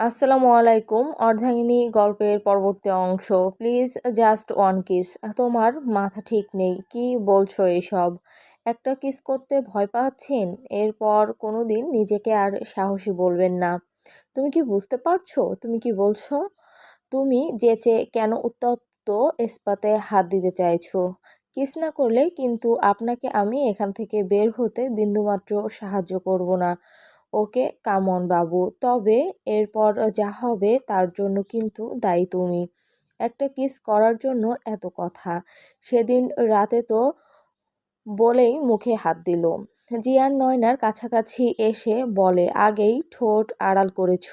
আসসালামু আলাইকুম, অর্ধাঙ্গিনী গল্পের পরবর্তী অংশ। Please, just one kiss. তোমার মাথা ঠিক নেই, কি বলছো এসব? একটা কিস করতে ভয় পাচ্ছেন? এরপর কোনো দিন নিজেকে আর সাহসী বলবেন না। তুমি কি বুঝতে পারছ? তুমি কি বলছো? তুমি যেচে কেন উত্তপ্ত ইস্পাতে হাত দিতে চাইছো? কিস না করলে কিন্তু আপনাকে আমি এখান থেকে বের হতে বিন্দুমাত্র সাহায্য করব না। ওকে কামন বাবু। তবে এরপর যা হবে তার জন্য কিন্তু দায়ী তুমি। একটা কিস করার জন্য এত কথা। সেদিন রাতে তো বলেই মুখে হাত দিল। জিয়ান নয়নার কাছাকাছি এসে বলে, আগেই ঠোঁট আড়াল করেছ।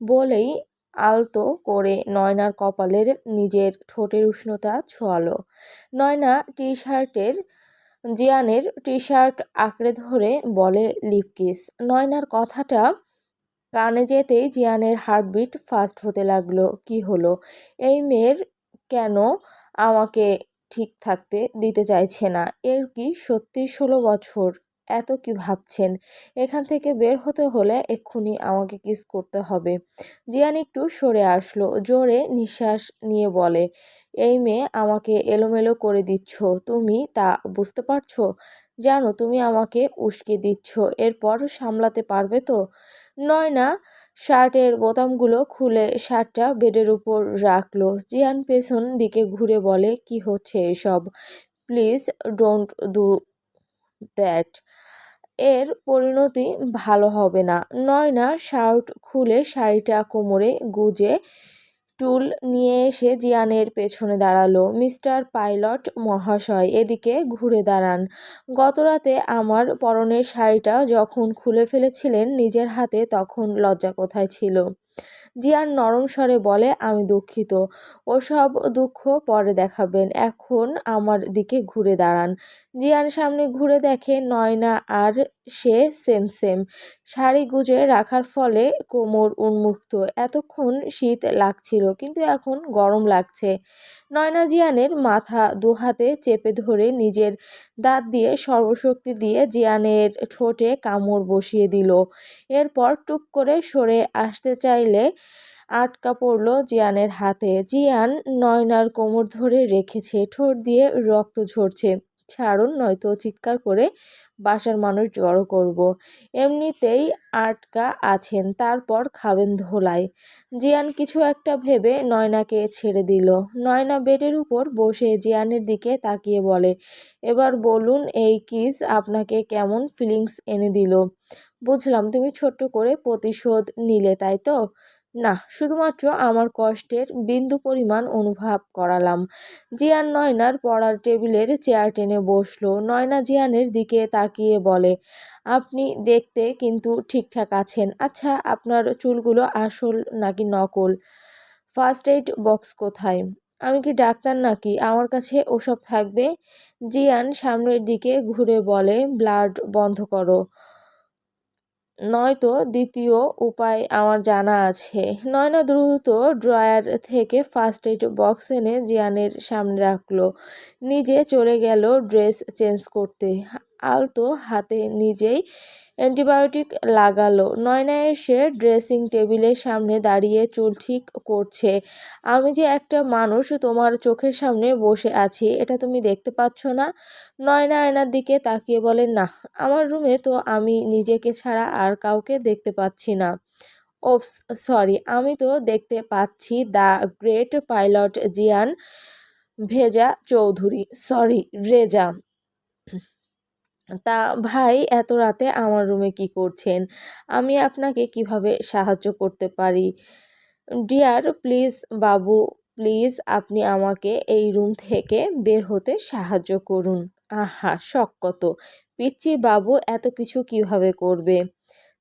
বলেই আলতো করে নয়নার কপালের নিজের ঠোঁটের উষ্ণতা ছোয়ালো। নয়না টি শার্টের জিয়ানের টি শার্ট আঁকড়ে ধরে বলে লিপকিস। নয়নার কথাটা কানে যেতেই জিয়ানের হার্টবিট ফাস্ট হতে লাগল। কি হলো? এই মেয়ের কেন আমাকে ঠিক থাকতে দিতে চাইছে না? এর কি সত্যি ষোলো বছর? এত কি ভাবছেন? এখান থেকে বের হতে হলে এক্ষুনি আমাকে কিস করতে হবে। জিয়ান একটু সরে আসলো, জোরে নিঃশ্বাস নিয়ে বলে, এই মেয়ে, আমাকে এলোমেলো করে দিচ্ছ। তুমি তা বুঝতে পারছ? জানো, তুমি আমাকে উস্কে দিচ্ছ। এরপর সামলাতে পারবে তো? নয় না। শার্টের বোতামগুলো খুলে শার্টটা বেডের উপর রাখল। জিয়ান পেছন দিকে ঘুরে বলে, কি হচ্ছে এসব? প্লিজ, ডোন্ট ডু দ্যাট এর পরিণতি ভালো হবে না। নয়না শার্ট খুলে শাড়িটা কোমরে গুজে টুল নিয়ে এসে জিয়ানের পেছনে দাঁড়াল। মিস্টার পাইলট মহাশয়, এদিকে ঘুরে দাঁড়ান। গতরাতে আমার পরনের শাড়িটা যখন খুলে ফেলেছিলেন নিজের হাতে, তখন লজ্জা কোথায় ছিল? জিয়ান নরম স্বরে বলে, আমি দুঃখিত। ওসব দুঃখ পরে দেখাবেন। এখন আমার দিকে ঘুরে দাঁড়ান। জিয়ান সামনে ঘুরে দেখে, নয়না আর সে সেম সেম। শাড়ি গুজে রাখার ফলে কোমর উন্মুক্ত। এতক্ষণ শীত লাগছিল, কিন্তু এখন গরম লাগছে। নয়না জিয়ানের মাথা দুহাতে চেপে ধরে নিজের দাঁত দিয়ে সর্বশক্তি দিয়ে জিয়ানের ঠোঁটে কামড় বসিয়ে দিল। এরপর টুপ করে সরে আসতে চাইলে আটকা পড়ল জিয়ানের হাতে। জিয়ান নয়নার কোমর ধরে রেখেছে, ঠোঁট দিয়ে রক্ত ঝরছে। ছাড়ুন নয়তো চিৎকার করে বাসার মানুষ জড়ো করব। এমনিতেই আটকা আছেন, তারপর খাবেন ধোলাই। জিয়ান কিছু একটা ভেবে নয়নাকে ছেড়ে দিল। নয়না বেডের উপর বসে জিয়ানের দিকে তাকিয়ে বলে, এবার বলুন এই কিস আপনাকে কেমন ফিলিংস এনে দিল? বুঝলাম, তুমি ছোট্ট করে প্রতিশোধ নিলে, তাই তো? না, শুধুমাত্র আমার কষ্টের বিন্দু পরিমাণ অনুভব করালাম। জিয়ান নয়নার পড়ার টেবিলের চেয়ার টেনে বসল। নয়না জিয়ানের দিকে তাকিয়ে বলে, আপনি দেখতে কিন্তু ঠিকঠাক আছেন। আচ্ছা আপনার চুলগুলো আসল নাকি নকল? ফার্স্ট এইড বক্স কোথায়? আমি কি ডাক্তার নাকি? আমার কাছে ওসব থাকবে? জিয়ান সামনের দিকে ঘুরে বলে, ব্লাড বন্ধ করো। নয়তো দ্বিতীয় উপায় আমার জানা আছে। নয়না দ্রুত ড্রয়ার থেকে ফার্স্ট এইড বক্স এনে জিয়ানের সামনে রাখল। নিজে চলে গেল ড্রেস চেঞ্জ করতে। আলতো হাতে নিজেই অ্যান্টিবায়োটিক লাগালো। নয়না এসে ড্রেসিং টেবিলের সামনে দাঁড়িয়ে চুল ঠিক করছে। আমি যে একটা মানুষ তোমার চোখের সামনে বসে আছি, এটা তুমি দেখতে পাচ্ছ না? নয়না আয়নার দিকে তাকিয়ে বলে, না, আমার রুমে তো আমি নিজেকে ছাড়া আর কাউকে দেখতে পাচ্ছি না। ওপস, সরি, আমি তো দেখতে পাচ্ছি দ্য গ্রেট পাইলট জিয়ান ভেজা চৌধুরী, সরি, রেজা। তা, ভাই, এত রাতে আমার রুমে কি করছেন? আমি আপনাকে কীভাবে সাহায্য করতে পারি? ডিয়ার, প্লিজ, বাবু, প্লিজ আপনি আমাকে এই রুম থেকে বের হতে সাহায্য করুন। আহা শখ কত পিচ্ছি বাবু এত কিছু কীভাবে করবে?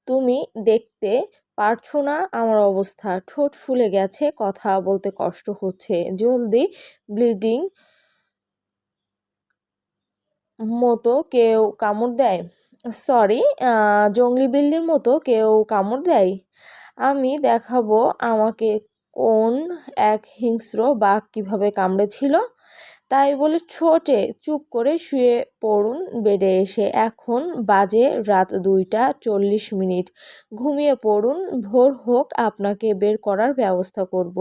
তুমি দেখতে পারছ না আমার অবস্থা। ঠোঁট ফুলে গেছে, কথা বলতে কষ্ট হচ্ছে। জলদি ব্লিডিং মতো কেউ কামড় দেয়। সরি জঙ্গলি বিল্লির মতো কেউ কামড় দেয়। আমি দেখাবো আমাকে কোন এক হিংস্র বাঘ কীভাবে কামড়েছিল। তাই বলে ছোটে চুপ করে শুয়ে পড়ুন বেডে এসে। এখন বাজে রাত দুইটা চল্লিশ মিনিট। ঘুমিয়ে পড়ুন, ভোর হোক আপনাকে বের করার ব্যবস্থা করব।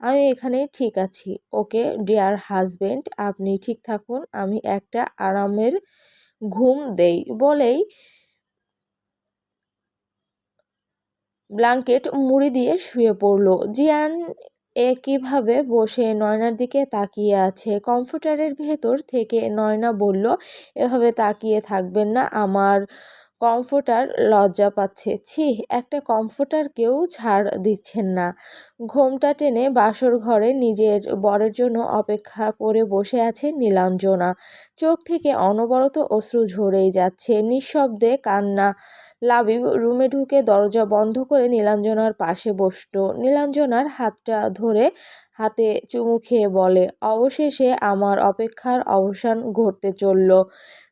আমি এখানে ঠিক আছি। ওকে, ডিয়ার হাজবেন্ড, আপনি ঠিক থাকুন, আমি একটা আরামের ঘুম দেই বলেই ব্ল্যাঙ্কেট মুড়ি দিয়ে শুয়ে পড়ল। জিয়ান একইভাবে বসে নয়নার দিকে তাকিয়ে আছে? কম্পিউটারের ভেতর থেকে নয়না বলল, এভাবে তাকিয়ে থাকবেন না, আমার কমফোর্টার লজ্জা পাচ্ছে। ছি, একটা কমফোর্টারকেও ছাড় দিচ্ছেন না। ঘোমটা টেনে বাসর ঘরে নিজের বরের জন্য অপেক্ষা করে বসে আছে নীলাঞ্জনা। চোখ থেকে অনবরত অশ্রু ঝরেই যাচ্ছে। নিঃশব্দে কান্না লাবিব রুমে ঢুকে দরজা বন্ধ করে নীলাঞ্জনার পাশে বসত নীলাঞ্জনার হাতটা ধরে হাতে চুমু খেয়ে বলে, অবশেষে আমার অপেক্ষার অবসান ঘটতে চলল।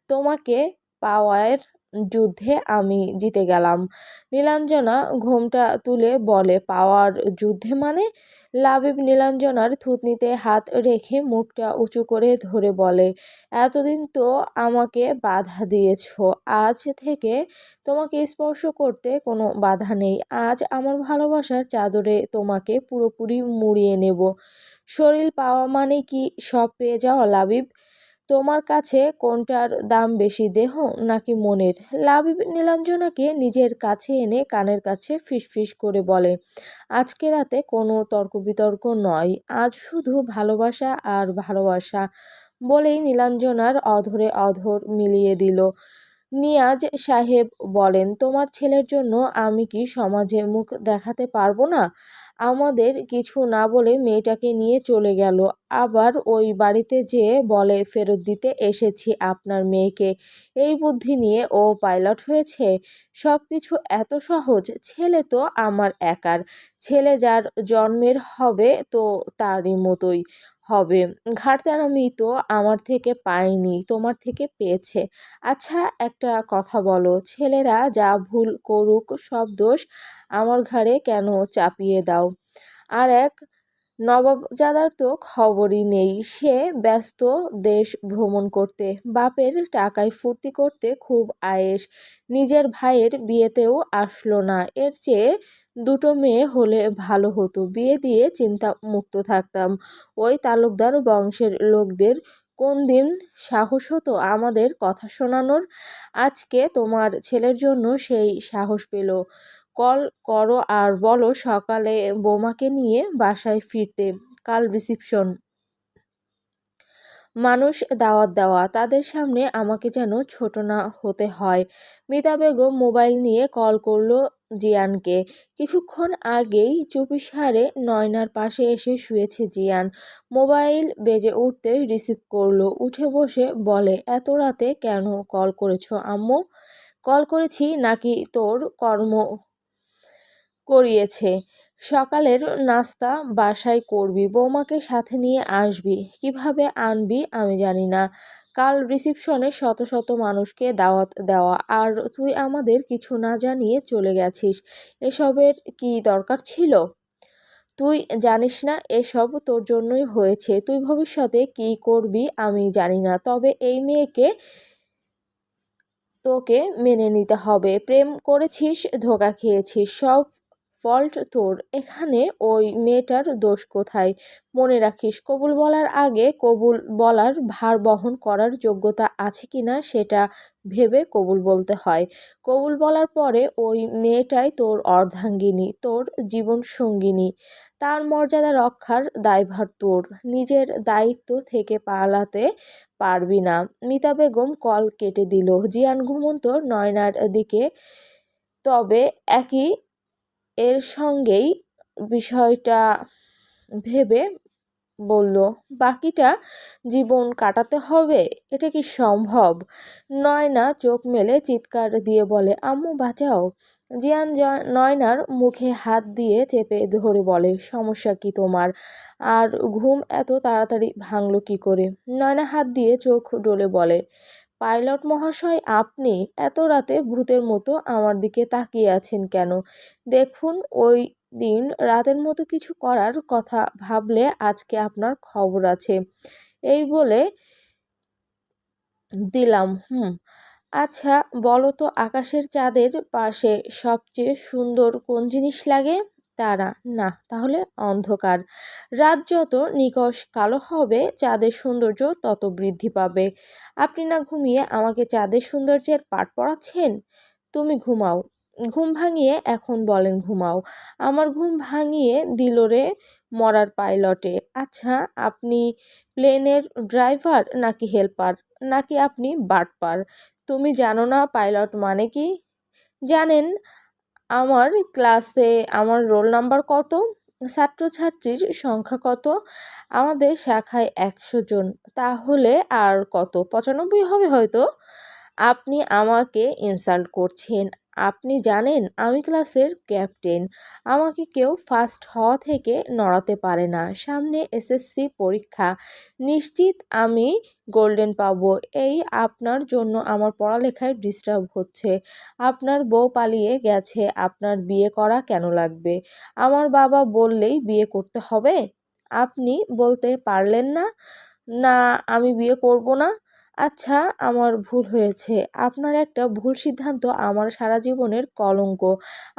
তোমাকে পাওয়ার যুদ্ধে আমি জিতে গেলাম। নীলাঞ্জনা ঘোমটা তুলে বলে, পাওয়ার যুদ্ধে মানে? লাবিব নীলাঞ্জনার থুতনিতে হাত রেখে মুখটা উঁচু করে ধরে বলে, এতদিন তো আমাকে বাধা দিয়েছ। আজ থেকে তোমাকে স্পর্শ করতে কোনো বাধা নেই। আজ আমার ভালোবাসার চাদরে তোমাকে পুরোপুরি মুড়িয়ে নেব। শরীর পাওয়া মানে কি সব পেয়ে যাওয়া লাবিব? তোমার কাছে কোনটার দাম বেশি দেহ নাকি মনের? লাভ নীলাঞ্জনাকে নিজের কাছে এনে কানের কাছে ফিসফিস করে বলে, আজকে রাতে কোনো তর্ক বিতর্ক নয়, আজ শুধু ভালোবাসা আর ভালোবাসা। বলেই নীলাঞ্জনার অধরে অধর মিলিয়ে দিল। নিয়াজ সাহেব বলেন, তোমার ছেলের জন্য আমি কি সমাজে মুখ দেখাতে পারব না? আমাদের কিছু না বলে মেয়েটাকে নিয়ে চলে গেল। আবার ওই বাড়িতে যেয়ে বলে ফেরত দিতে এসেছি আপনার মেয়েকে। এই বুদ্ধি নিয়ে ও পাইলট হয়েছে। সব কিছু এত সহজ, ছেলে তো আমার একার। ছেলে যার জন্মের হবে তো তারই মতোই। হবে। আমি তো আমার থেকে পাইনি তোমার থেকে পেয়েছে। আচ্ছা একটা কথা বলো, ছেলেরা যা ভুল করুক সব দোষ আমার ঘাড়ে কেন চাপিয়ে দাও? আর এক নবাবজাদার তো খবরই নেই। সে ব্যস্ত দেশ ভ্রমণ করতে, বাপের টাকায় ফুর্তি করতে খুব আয়েস নিজের ভাইয়ের বিয়েতেও আসলো না। এর চেয়ে দুটো মেয়ে হলে ভালো হতো। বিয়ে দিয়ে চিন্তা মুক্ত থাকতাম। ওই তালুকদার বংশের লোকদের কোন দিন সাহস হতো আমাদের কথা শোনানোর? আজকে তোমার ছেলের জন্য সেই সাহস পেল। কল করো আর বলো সকালে বোমাকে নিয়ে বাসায় ফিরতে। কাল রিসিপশন। মানুষ দাওয়াত দেওয়া। তাদের সামনে আমাকে যেন ছোট না হতে হয়। মিতা বেগম মোবাইল নিয়ে কল করল জিয়ানকে। কিছুক্ষণ আগেই চুপিসারে নয়নার পাশে এসে শুয়েছে জিয়ান। মোবাইল বেজে উঠতে রিসিভ করল। উঠে বসে বলে, এত রাতে কেন কল করেছ আম্মু? কল করেছি নাকি তোর কর্ম করিয়েছে। সকালের নাস্তা বাসায় করবি, বৌমাকে সাথে নিয়ে আসবি, কীভাবে আনবি আমি জানি না। কাল রিসিপশনে শত শত মানুষকে দাওয়াত দেওয়া, আর তুই আমাদের কিছু না জানিয়ে চলে গেছিস, এসবের কি দরকার ছিল? তুই জানিস না, এসব তোর জন্যই হয়েছে, তুই ভবিষ্যতে কি করবি আমি জানি না, তবে এই মেয়েকে, তোকে মেনে নিতে হবে। প্রেম করেছিস, ধোকা খেয়েছিস, সব ফল্ট তোর। এখানে ওই মেয়েটার দোষ কোথায়? মনে রাখিস, কবুল বলার আগে কবুল বলার ভার বহন করার যোগ্যতা আছে কি না সেটা ভেবে কবুল বলতে হয়। কবুল বলার পরে ওই মেয়েটাই তোর অর্ধাঙ্গিনী, তোর জীবন সঙ্গিনী। তার মর্যাদা রক্ষার দায়ভার তোর। নিজের দায়িত্ব থেকে পালাতে পারবি না। মিতা বেগম কল কেটে দিল। জিয়ান ঘুমন্ত নয়নার দিকে। তবে একই এর সঙ্গেই বিষয়টা ভেবে বলল, বাকিটা জীবন কাটাতে হবে, এটা কি সম্ভব? নয়না চোখ মেলে চিৎকার দিয়ে বলে, আম্মু, বাঁচাও। জিয়ান নয়নার মুখে হাত দিয়ে চেপে ধরে বলে, সমস্যা কি তোমার? আর ঘুম এত তাড়াতাড়ি ভাঙল কি করে? নয়না হাত দিয়ে চোখ ডলে বলে পাইলট মহাশয়, আপনি এত রাতে ভূতের মতো আমার দিকে তাকিয়ে আছেন কেন? দেখুন, ওই দিন রাতের মতো কিছু করার কথা ভাবলে আজকে আপনার খবর আছে। এই বলে দিলাম, হুম। আচ্ছা বলো তো আকাশের চাঁদের পাশে সবচেয়ে সুন্দর কোন জিনিস লাগে? তারা। না, তাহলে অন্ধকার। রাত যত নিকষ কালো হবে, চাঁদের সৌন্দর্য তত বৃদ্ধি পাবে। আপনি না ঘুমিয়ে আমাকে চাঁদের সৌন্দর্যের পাঠ পড়াচ্ছেন? তুমি ঘুমাও। ঘুম ভাঙিয়ে এখন বলেন ঘুমাও। আমার ঘুম ভাঙিয়ে দিল রে মরার পাইলটে। আচ্ছা আপনি প্লেনের ড্রাইভার নাকি হেল্পার? নাকি আপনি বাটপার তুমি জানো না পাইলট মানে কি? জানেন আমার ক্লাসে আমার রোল নাম্বার কত? ছাত্রছাত্রীর সংখ্যা কত? আমাদের শাখায় একশো জন, তাহলে আর কত? পঁচানব্বই হবে হয়তো। আপনি আমাকে ইনসাল্ট করছেন। আপনি জানেন আমি ক্লাসের ক্যাপ্টেন। আমাকে কেউ ফার্স্ট হওয়া থেকে নড়াতে পারে না। সামনে এসএসসি পরীক্ষা। নিশ্চিত আমি গোল্ডেন পাবো। এই আপনার জন্য আমার পড়ালেখায় ডিস্টার্ব হচ্ছে। আপনার বউ পালিয়ে গেছে। আপনার বিয়ে করা কেন লাগবে? আমার বাবা বললেই বিয়ে করতে হবে। আপনি বলতে পারলেন না? না, আমি বিয়ে করব না। আচ্ছা আমার ভুল হয়েছে। আপনার একটা ভুল সিদ্ধান্ত আমার সারা জীবনের কলঙ্ক।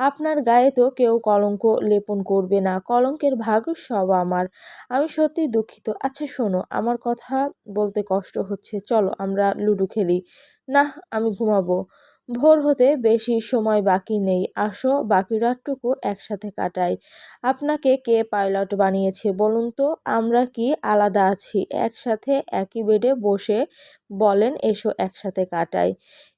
আপনার গায়ে তো কেউ কলঙ্ক লেপন করবে না, কলঙ্কের ভাগ সব আমার। আমি সত্যি দুঃখিত। আচ্ছা শোনো, আমার কথা বলতে কষ্ট হচ্ছে। চলো, আমরা লুডো খেলি। না আমি ঘুমাবো। ভোর হতে বেশি সময় বাকি নেই। আসো, বাকি রাতটুকু একসাথে কাটাই। আপনাকে কে পাইলট বানিয়েছে বলুন তো? আমরা কি আলাদা আছি? একসাথে একই বেডে বসে বলেন, এসো একসাথে কাটাই।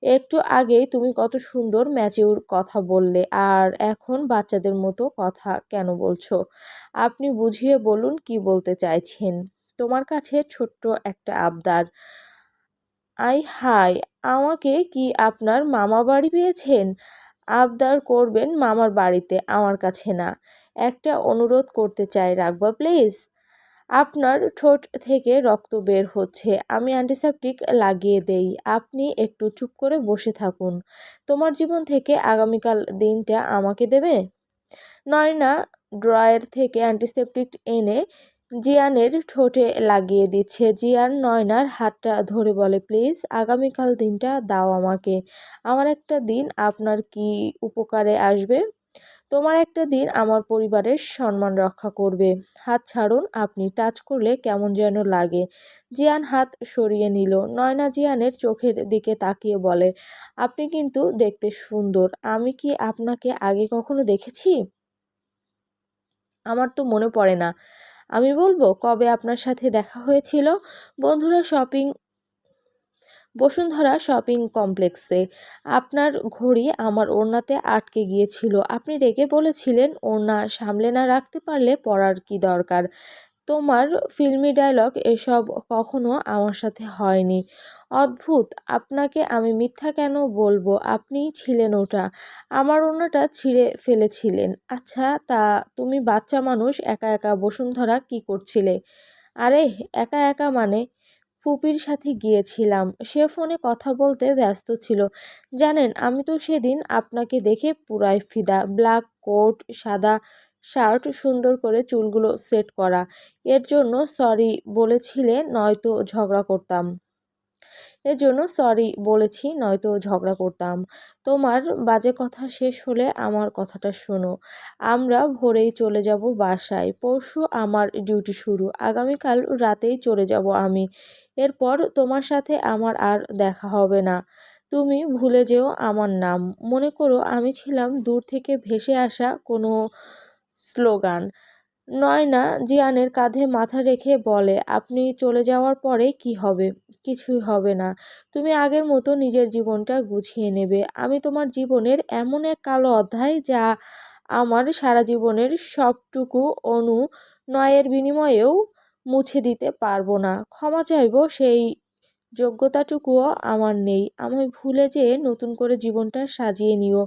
একটু আগেই তুমি কত সুন্দর ম্যাচিউর কথা বললে, আর এখন বাচ্চাদের মতো কথা কেন বলছো? আপনি বুঝিয়ে বলুন কি বলতে চাইছেন। তোমার কাছে ছোট্ট একটা আবদার। আই হাই আমাকে কি আপনার মামা বাড়ি পেয়েছেন? আবদার করবেন মামার বাড়িতে, আমার কাছে না। একটা অনুরোধ করতে চাই রাখবা, প্লিজ। আপনার ঠোঁট থেকে রক্ত বের হচ্ছে। আমি অ্যান্টিসেপটিক লাগিয়ে দেই। আপনি একটু চুপ করে বসে থাকুন। তোমার জীবন থেকে আগামীকাল দিনটা আমাকে দেবে? নয়না ড্রয়ার থেকে অ্যান্টিসেপটিক এনে জিয়ানের ঠোঁটে লাগিয়ে দিচ্ছে। জিয়ান নয়নার হাতটা ধরে বলে, প্লিজ, আগামীকাল দিনটা দাও আমাকে। আমার একটা দিন আপনার কি উপকারে আসবে? তোমার একটা দিন আমার পরিবারের সম্মান রক্ষা করবে। হাত ছাড়ুন, আপনি টাচ করলে কেমন যেন লাগে। জিয়ান হাত সরিয়ে নিল। নয়না জিয়ানের চোখের দিকে তাকিয়ে বলে, আপনি কিন্তু দেখতে সুন্দর। আমি কি আপনাকে আগে কখনো দেখেছি? আমার তো মনে পড়ে না। আমি বলব, কবে আপনার সাথে দেখা হয়েছিল? বন্ধুরা শপিং, বসুন্ধরা শপিং কমপ্লেক্সে। আপনার ঘড়ি আমার ওড়নাতে আটকে গিয়েছিল। আপনি রেগে বলেছিলেন, ওড়না সামলে না রাখতে পারলে পড়ার কি দরকার? তোমার ফিল্মি ডায়লগ এসব কখনো আমার সাথে হয়নি। অদ্ভুত, আপনাকে আমি মিথ্যা কেন বলব? আপনিই ছিলেন ওটা। আমার ওনাটা ছিঁড়ে ফেলেছিলেন। আচ্ছা তা তুমি বাচ্চা মানুষ, একা একা বসুন্ধরা কি করছিলে? আরে, একা একা মানে? ফুপির সাথে গিয়েছিলাম। সে ফোনে কথা বলতে ব্যস্ত ছিল। জানেন, আমি তো সেদিন আপনাকে দেখে পুরাই ফিদা। ব্ল্যাক কোট, সাদা শার্ট সুন্দর করে চুলগুলো সেট করা। এর জন্য সরি বলেছিলে নয়তো ঝগড়া করতাম। এর জন্য সরি বলেছি নয়তো ঝগড়া করতাম। তোমার বাজে কথা শেষ হলে আমার কথাটা শোনো। আমরা ভোরেই চলে যাব বাসায়। পরশু আমার ডিউটি শুরু। আগামীকাল রাতেই চলে যাব আমি। এরপর তোমার সাথে আমার আর দেখা হবে না। তুমি ভুলে যেও আমার নাম। মনে করো আমি ছিলাম দূর থেকে ভেসে আসা কোনো স্লোগান। নয়না জিয়ানের কাঁধে মাথা রেখে বলে, আপনি চলে যাওয়ার পরে কি হবে? কিছুই হবে না। তুমি আগের মতো নিজের জীবনটা গুছিয়ে নেবে। আমি তোমার জীবনের এমন এক কালো অধ্যায় যা আমার সারা জীবনের সবটুকু অনু নয়ের বিনিময়েও মুছে দিতে পারব না। ক্ষমা চাইব, সেই যোগ্যতাটুকুও আমার নেই। আমি ভুলে যেয়ে নতুন করে জীবনটা সাজিয়ে নিও।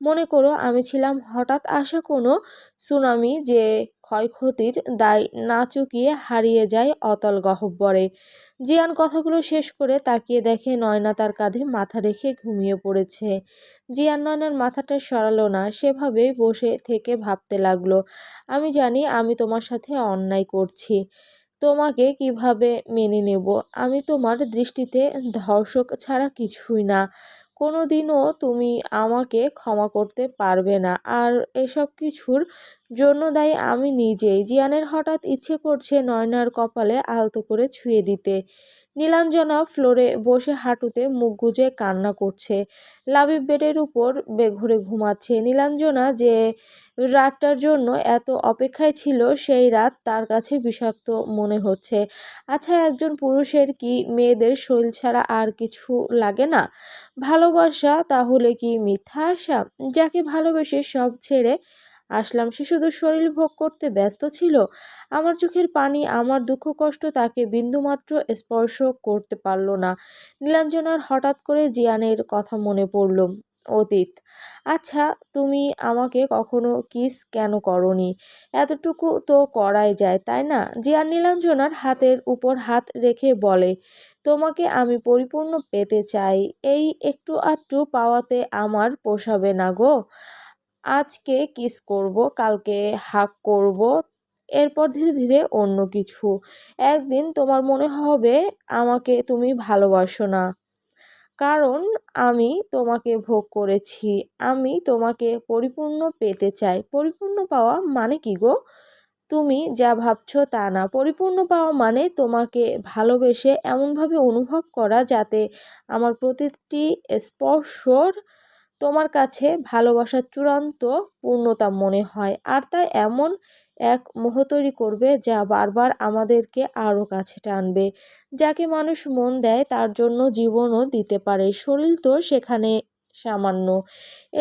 মনে করো আমি ছিলাম হঠাৎ আসা কোনো সুনামি যে ক্ষয়ক্ষতির দায় না চুকিয়ে হারিয়ে যায় অতল গহ্বরে জিয়ান কথাগুলো শেষ করে তাকিয়ে দেখে নয়না তার কাঁধে মাথা রেখে ঘুমিয়ে পড়েছে। জিয়ান নয়নার মাথাটা সরালো না সেভাবেই বসে থেকে ভাবতে লাগল, আমি জানি আমি তোমার সাথে অন্যায় করছি। তোমাকে কীভাবে মেনে নেব? আমি তোমার দৃষ্টিতে ধর্ষক ছাড়া কিছুই না। কোনো দিনও তুমি আমাকে ক্ষমা করতে পারবে না। আর এসব কিছুর জন্য দায়ী আমি নিজেই। জিয়ানের হঠাৎ ইচ্ছে করছে নয়নার কপালে আলতো করে ছুঁয়ে দিতে। নীলাঞ্জনা ফ্লোরে বসে হাঁটুতে মুখ গুজে কান্না করছে। লাবিব বেডের উপর বেঘুরে ঘুমাচ্ছে। নীলাঞ্জনা যে রাতটার জন্য এত অপেক্ষায় ছিল, সেই রাত তার কাছে বিষাক্ত মনে হচ্ছে। আচ্ছা একজন পুরুষের কি মেয়েদের শরীর ছাড়া আর কিছু লাগে না? ভালোবাসা তাহলে কি মিথ্যা আশা? যাকে ভালোবেসে সব ছেড়ে আসলাম। সে শরীর ভোগ করতে ব্যস্ত ছিল। আমার চোখের পানি, আমার দুঃখ কষ্ট তাকে বিন্দুমাত্র স্পর্শ করতে পারল না। নীলাঞ্জনার হঠাৎ করে জিয়ানের কথা মনে পড়ল, অতীত আচ্ছা তুমি আমাকে কখনো কিস কেন করনি? এতটুকু তো করাই যায়, তাই না? জিয়ান নীলাঞ্জনার হাতের উপর হাত রেখে বলে, তোমাকে আমি পরিপূর্ণ পেতে চাই। এই একটু আধটু পাওয়াতে আমার পোষাবে না গো। আজকে কিস করব, কালকে হাক করব, এরপর ধীরে ধীরে অন্য কিছু। একদিন তোমার মনে হবে, আমাকে তুমি ভালোবাসো না। কারণ আমি তোমাকে ভোগ করেছি, আমি তোমাকে পরিপূর্ণ পেতে চাই। পরিপূর্ণ পাওয়া মানে কি গো? তুমি যা ভাবছ তা না। পরিপূর্ণ পাওয়া মানে তোমাকে ভালোবেসে এমনভাবে অনুভব করা যাতে আমার প্রতিটি স্পর্শর তোমার কাছে ভালোবাসার চূড়ান্ত পূর্ণতা মনে হয়, আর তা এমন এক মোহ তৈরি করবে যা বারবার আমাদেরকে আরও কাছে টানবে, যাকে মানুষ মন দেয় তার জন্য জীবনও দিতে পারে। শরীর তো সেখানে সামান্য।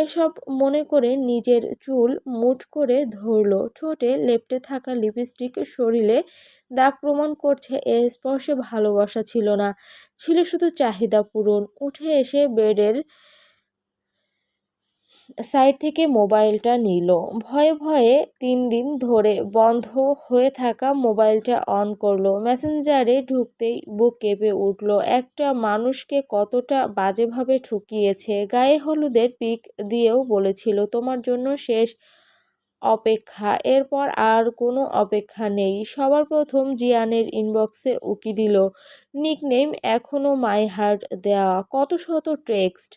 এসব মনে করে নিজের চুল মুঠ করে ধরল। ঠোঁটে লেপটে থাকা লিপস্টিক শরীরে দাগ প্রমাণ করছে, এ স্পর্শে ভালোবাসা ছিল না। ছিল শুধু চাহিদা পূরণ। উঠে এসে বেডের সাইড থেকে মোবাইলটা নিল। ভয়ে ভয়ে তিন দিন ধরে বন্ধ হয়ে থাকা মোবাইলটা অন করল। মেসেঞ্জারে ঢুকতেই বুক কেঁপে উঠল। একটা মানুষকে কতটা বাজেভাবে ঠুকিয়েছে। গায়ে হলুদের পিক দিয়েও বলেছিল, তোমার জন্য শেষ অপেক্ষা। এরপর আর কোনো অপেক্ষা নেই। সবার প্রথম জিয়ানের ইনবক্সে উকি দিল নিকনেম এখনও মাই হার্ট দেওয়া কত শত টেক্সট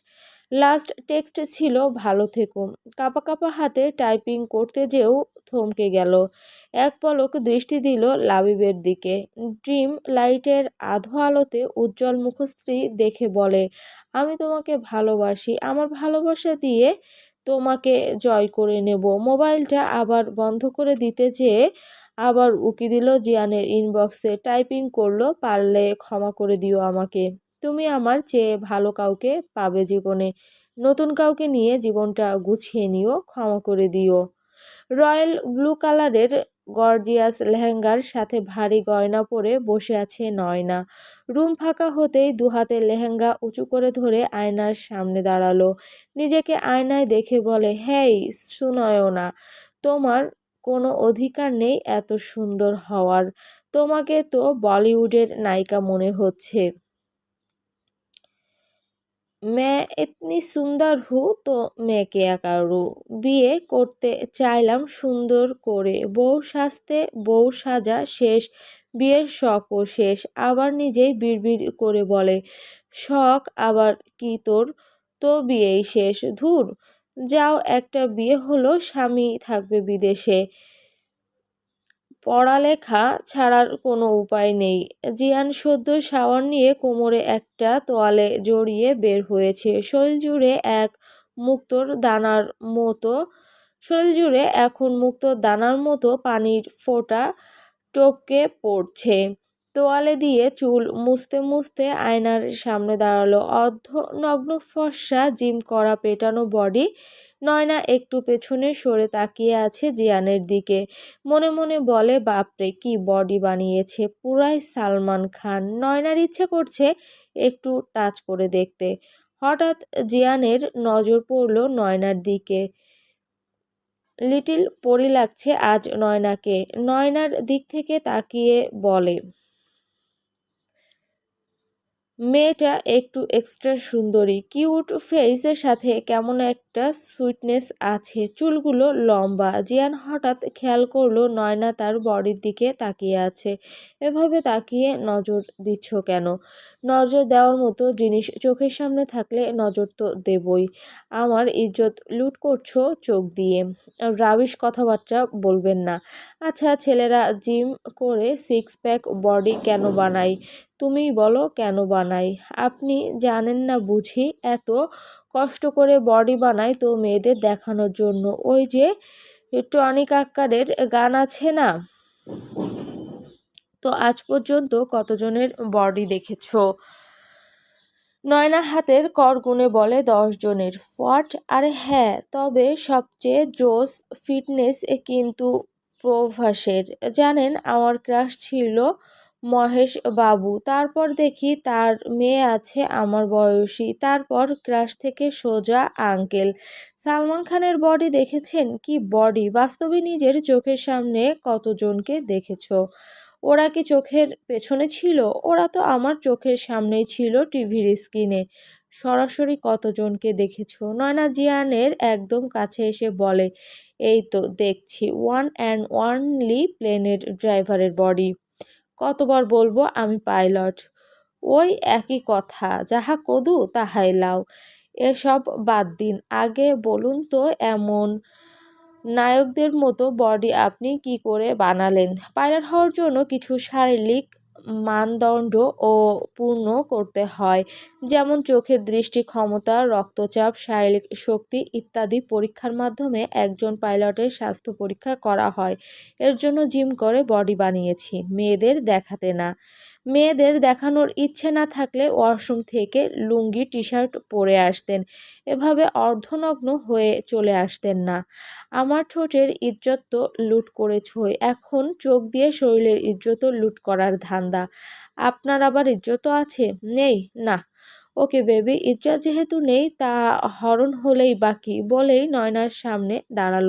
লাস্ট টেক্সট ছিল, ভালো থেকো। কাপা কাপা হাতে টাইপিং করতে যেও থমকে গেল। এক পলক দৃষ্টি দিল লাবিবের দিকে। ড্রিম লাইটের আধো আলোতে উজ্জ্বল মুখশ্রী দেখে বলে, আমি তোমাকে ভালোবাসি। আমার ভালোবাসা দিয়ে তোমাকে জয় করে নেব। মোবাইলটা আবার বন্ধ করে দিতে যেয়ে আবার উকি দিল জিয়ানের ইনবক্সে টাইপিং করল, পারলে ক্ষমা করে দিও আমাকে। তুমি আমার চেয়ে ভালো কাউকে পাবে জীবনে। নতুন কাউকে নিয়ে জীবনটা গুছিয়ে নিও, ক্ষমা করে দিও। রয়্যাল ব্লু কালারের গর্জিয়াস লেহেঙ্গার সাথে ভারী গয়না পরে বসে আছে নয়না। রুম ফাঁকা হতেই দুহাতে লেহেঙ্গা উঁচু করে ধরে আয়নার সামনে দাঁড়াল। নিজেকে আয়নায় দেখে বলে, হেই, সুনয়না, তোমার কোনো অধিকার নেই এত সুন্দর হওয়ার। তোমাকে তো বলিউডের নায়িকা মনে হচ্ছে। मैं इतनी সুন্দর হু তো मैं क्या करूँ বিয়ে করতে চাইলাম সুন্দর করে বউ সাজতে বউ সাজা শেষ বিয়ের শখও শেষ আবার নিজেই বিড়বিড় করে বলে শখ আবার কি তোর তো বিয়েই শেষ ধুর যাও একটা বিয়ে হলো স্বামী থাকবে বিদেশে পড়ালেখা ছাড়ার কোনো উপায় নেই। জিয়ান সদ্য শাওয়ার নিয়ে কোমরে একটা তোয়ালে জড়িয়ে বের হয়েছে। শরীর জুড়ে এক মুক্তর দানার মতো শরীর জুড়ে এখন মুক্তোর দানার মতো পানির ফোঁটা টপকে পড়ছে। তোয়ালে দিয়ে চুল মুছতে মুছতে আয়নার সামনে দাঁড়াল। অর্ধ নগ্ন ফর্সা জিম করা পেটানো বডি। নয়না একটু পেছনে সরে তাকিয়ে আছে জিয়ানের দিকে। মনে মনে বলে, বাপরে, কি বডি বানিয়েছে, পুরাই সালমান খান। নয়নার ইচ্ছে করছে একটু টাচ করে দেখতে। হঠাৎ জিয়ানের নজর পড়ল নয়নার দিকে। লিটিল পরি লাগছে আজ নয়নাকে। নয়নার দিক থেকে তাকিয়ে বলে মেয়েটা একটু এক্সট্রা সুন্দরী। কিউট ফেসের সাথে কেমন একটা সুইটনেস আছে। চুলগুলো লম্বা। জিয়ান হঠাৎ খেয়াল করল নয়না তার বডির দিকে তাকিয়ে আছে। এভাবে তাকিয়ে নজর দিচ্ছ কেন? নজর দেওয়ার মতো জিনিস চোখের সামনে থাকলে নজর তো দেবই। আমার ইজ্জত লুট করছ চোখ দিয়ে। রাবিশ কথাবার্তা বলবেন না। আচ্ছা ছেলেরা, জিম করে সিক্স প্যাক বডি কেন বানায় তুমি বলো কেন বানাই? আপনি জানেন না বুঝি? এত কষ্ট করে বডি বানাই তো মেয়েদের দেখানোর জন্য। ওই যে টনিক আক্কারের গান আছে না? তো আজ পর্যন্ত কতজনের বডি দেখেছ? নয়না হাতের কর গুনে বলে জনের ফট? আরে হ্যাঁ তবে সবচেয়ে জোস ফিটনেস কিন্তু প্রভাসের। জানেন, আমার ক্রাশ ছিল মহেশ বাবু। তারপর দেখি তার মেয়ে আছে আমার বয়সী। তারপর ক্রাশ থেকে সোজা আঙ্কেল সালমান খানের বডি দেখেছেন? কি বডি বাস্তবে নিজের চোখের সামনে কতজনকে দেখেছ? ওরা কি চোখের পেছনে ছিল? ওরা তো আমার চোখের সামনেই ছিল টিভির স্ক্রিনে। সরাসরি কতজনকে দেখেছ? নয়না জিয়ানের একদম কাছে এসে বলে, এই তো দেখছি ওয়ান অ্যান্ড ওয়ানলি প্লেনের ড্রাইভারের বডি কতবার বলব আমি পাইলট ওই একই কথা, যাহা কদু তাহাই লাও। এসব বাদ দিন। আগে বলুন তো এমন নায়কদের মতো বডি আপনি কি করে বানালেন? পাইলট হওয়ার জন্য কিছু শারীরিক মানদণ্ড ও পূর্ণ করতে হয়, যেমন চোখের দৃষ্টি ক্ষমতা, রক্তচাপ, শারীরিক শক্তি ইত্যাদি। পরীক্ষার মাধ্যমে একজন পাইলটের স্বাস্থ্য পরীক্ষা করা হয়। এর জন্য জিম করে বডি বানিয়েছি। মেয়েদের দেখাতে না। মেয়েদের দেখানোর ইচ্ছে না থাকলে ওয়াশরুম থেকে লুঙ্গি টি শার্ট পরে আসতেন। এভাবে অর্ধনগ্ন হয়ে চলে আসতেন না। আমার ঠোঁটের ইজ্জত তো লুট করেছ এখন চোখ দিয়ে শরীরের ইজ্জত লুট করার ধান্দা। আপনার আবার ইজ্জত আছে? নেই? না। ওকে বেবি ইজ্জত যেহেতু নেই, তা হরণ হলেই বাকি বলেই নয়নার সামনে দাঁড়াল।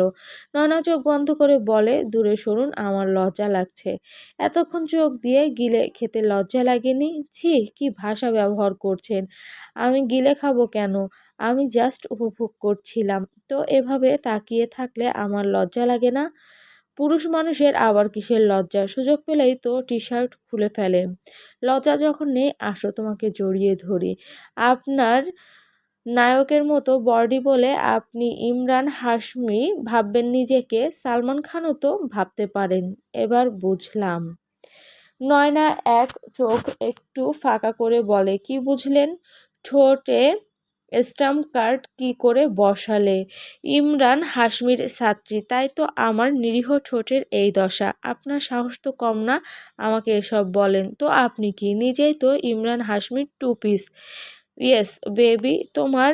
নয়না চোখ বন্ধ করে বলে, দূরে সরুন, আমার লজ্জা লাগছে। এতক্ষণ চোখ দিয়ে গিলে খেতে লজ্জা লাগেনি? ছি, কি ভাষা ব্যবহার করছেন? আমি গিলে খাব কেন? আমি জাস্ট উপভোগ করছিলাম। তো এভাবে তাকিয়ে থাকলে আমার লজ্জা লাগে না? পুরুষ মানুষের আবার কিসের লজ্জা? সুযোগ পেলেই তো টি শার্ট খুলে ফেলে। লজ্জা যখন নেই, আসো তোমাকে জড়িয়ে ধরি। আপনার নায়কের মতো বডি বলে আপনি ইমরান হাশমি ভাববেন নিজেকে, সালমান খানও তো ভাবতে পারেন। এবার বুঝলাম। নয়না এক চোখ একটু ফাঁকা করে বলে, কি বুঝলেন? ঠোঁটে স্টাম্প কার্ড কি করে বসালে? ইমরান হাসমির ছাত্রী, তাই তো আমার নিরীহ ঠোঁটের এই দশা। আপনার সাহস তো কম না আমাকে এসব বলেন। তো আপনি কি? নিজেই তো ইমরান হাসমির টু পিস ইয়েস, বেবি, তোমার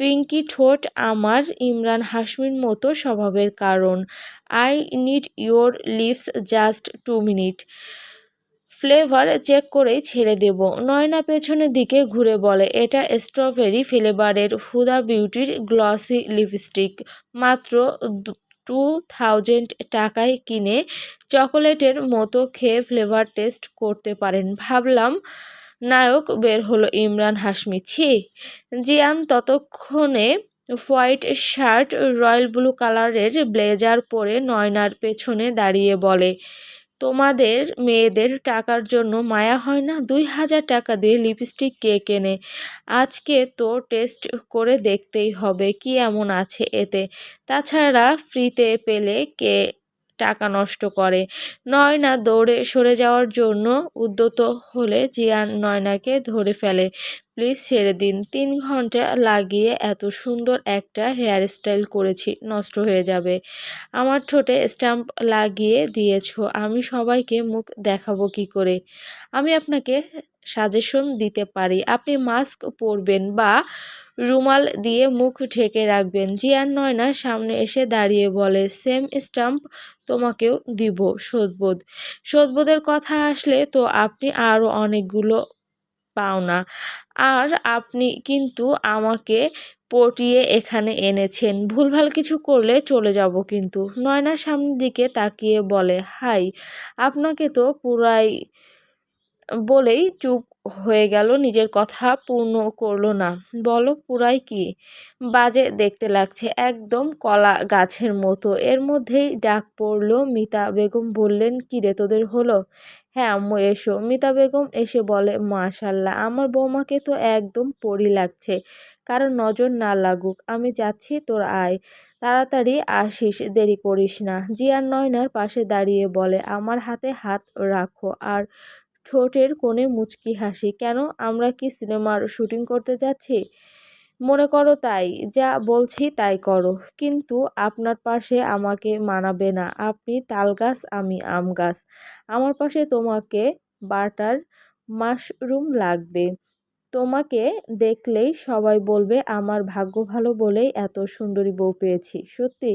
পিঙ্কি ঠোঁট আমার ইমরান হাসমির মতো স্বভাবের কারণ। I need your lips just two minute. Flavour check করেই ছেড়ে দেব। নয়না পেছনের দিকে ঘুরে বলে, এটা স্ট্রবেরি ফ্লেভারের হুদা বিউটির গ্লসি লিপস্টিক মাত্র টু থাউজেন্ড টাকায় কিনে চকোলেটের মতো খেয়ে ফ্লেভার টেস্ট করতে পারেন। ভাবলাম নায়ক বের হলো ইমরান হাসমি ছি, জিয়ান ততক্ষণে হোয়াইট শার্ট, রয়্যাল ব্লু কালারের ব্লেজার পরে নয়নার পেছনে দাঁড়িয়ে বলে তোমাদের মেয়েদের টাকার জন্য মায়া হয় না? দুই হাজার টাকা দিয়ে লিপস্টিক কে কেনে? আজকে তো টেস্ট করে দেখতেই হবে কি এমন আছে এতে। তাছাড়া ফ্রিতে পেলে কে টাকা নষ্ট করে। নয়না দৌড়ে সরে যাওয়ার জন্য উদ্যত হলে জিয়ান নয়নাকে ধরে ফেলে। প্লিজ ছেড়ে দিন। তিন ঘণ্টা লাগিয়ে এত সুন্দর একটা হেয়ার স্টাইল করেছি, নষ্ট হয়ে যাবে। আমার ঠোঁটে স্ট্যাম্প লাগিয়ে দিয়েছ। আমি সবাইকে মুখ দেখাবো কি করে? আমি আপনাকে সাজেশন দিতে পারি। আপনি মাস্ক পরবেন বা রুমাল দিয়ে মুখ ঢেকে রাখবেন। জিয়ান নয়নার সামনে এসে দাঁড়িয়ে বলে সেম স্টাম্প তোমাকেও দিব শোধবোধ শোধবোধের কথা আসলে তো আপনি আরও অনেকগুলো পাওনা আর আপনি কিন্তু আমাকে পটিয়ে এখানে এনেছেন। ভুলভাল কিছু করলে চলে যাব কিন্তু। নয়নার সামনের দিকে তাকিয়ে বলে, হাই, আপনাকে তো পুরাই বলেই চুপ হয়ে গেল, নিজের কথা পূর্ণ করল না। বলো পুরাই কি? বাজে দেখতে লাগছে, একদম কলা গাছের মতো। এর মধ্যেই ডাক পড়ল, মিতা বেগম বললেন কি রে তোদের হলো? হ্যাঁ আম্মু, এসো। মিতা বেগম এসে বলে, মাশাল্লাহ, আমার বৌমাকে তো একদম পরি লাগছে কারণ নজর না লাগুক, আমি যাচ্ছি তোর আয়। তাড়াতাড়ি আসিস, দেরি করিস না। জিয়ার নয়নার পাশে দাঁড়িয়ে বলে, আমার হাতে হাত রাখো, আর ঠোঁটের কোণে মুচকি হাসি, কেন? আমরা কি সিনেমার শুটিং করতে যাচ্ছি? মনে করো তাই, যা বলছি তাই করো, কিন্তু আপনার পাশে আমাকে মানাবে না। আপনি তাল গাছ আমি আম গাছ আমার পাশে তোমাকে বাটার মাশরুম লাগবে। তোমাকে দেখলেই সবাই বলবে, আমার ভাগ্য ভালো বলেই এত সুন্দরী বউ পেয়েছি। সত্যি?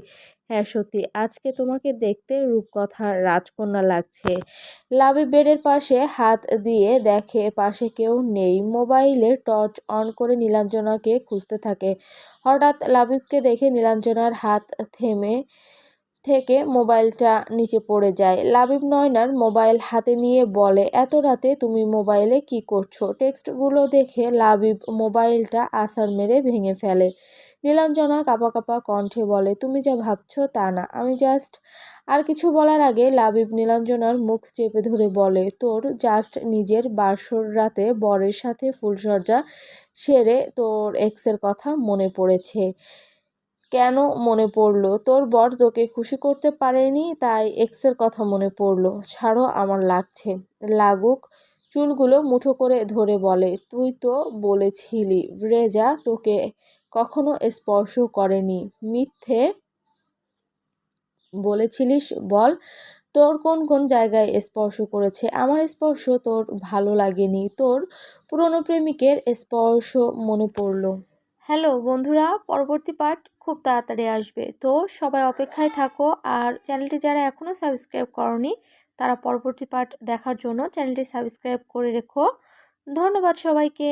হ্যাঁ সত্যি। আজকে তোমাকে দেখতে রূপকথার রাজকন্যা লাগছে। লাবি বেডের পাশে হাত দিয়ে দেখে পাশে কেউ নেই। মোবাইলে টর্চ অন করে নীলাঞ্জনাকে খুঁজতে থাকে। হঠাৎ লাবিবকে দেখে নীলাঞ্জনার হাত থেমে থেকে মোবাইলটা নিচে পড়ে যায়। লাবিব নয়নার মোবাইল হাতে নিয়ে বলে, এত রাতে তুমি মোবাইলে কি করছ? টেক্সটগুলো দেখে লাবিব মোবাইলটা আসার মেরে ভেঙে ফেলে। নীলাঞ্জনা কাপা কাপা কণ্ঠে বলে, তুমি যা ভাবছ তা না। আমি জাস্ট আর কিছু বলার আগে লাবিব নীলাঞ্জনার মুখ চেপে ধরে বলে, তোর জাস্ট নিজের বাসর রাতে বরের সাথে ফুলসজ্জা সেরে তোর এক্সের কথা মনে পড়েছে। কেন মনে পড়ল? তোর বর তোকে খুশি করতে পারেনি, তাই এক্সের কথা মনে পড়ল। ছাড়ো, আমার লাগছে। লাগুক, চুলগুলো মুঠো করে ধরে বলে, তুই তো বলেছিলি রেজা তোকে কখনো স্পর্শ করেনি। মিথ্যে বলেছিলিস বল, তোর কোন কোন জায়গায় স্পর্শ করেছে? আমার স্পর্শ তোর ভালো লাগেনি। তোর পুরনো প্রেমিকের স্পর্শ মনে পড়ল। হ্যালো বন্ধুরা, পরবর্তী পার্ট খুব তাড়াতাড়ি আসবে। তো সবাই অপেক্ষায় থাকো। আর চ্যানেলটি যারা এখনও সাবস্ক্রাইব করনি, তারা পরবর্তী পার্ট দেখার জন্য চ্যানেলটি সাবস্ক্রাইব করে রেখো। ধন্যবাদ সবাইকে।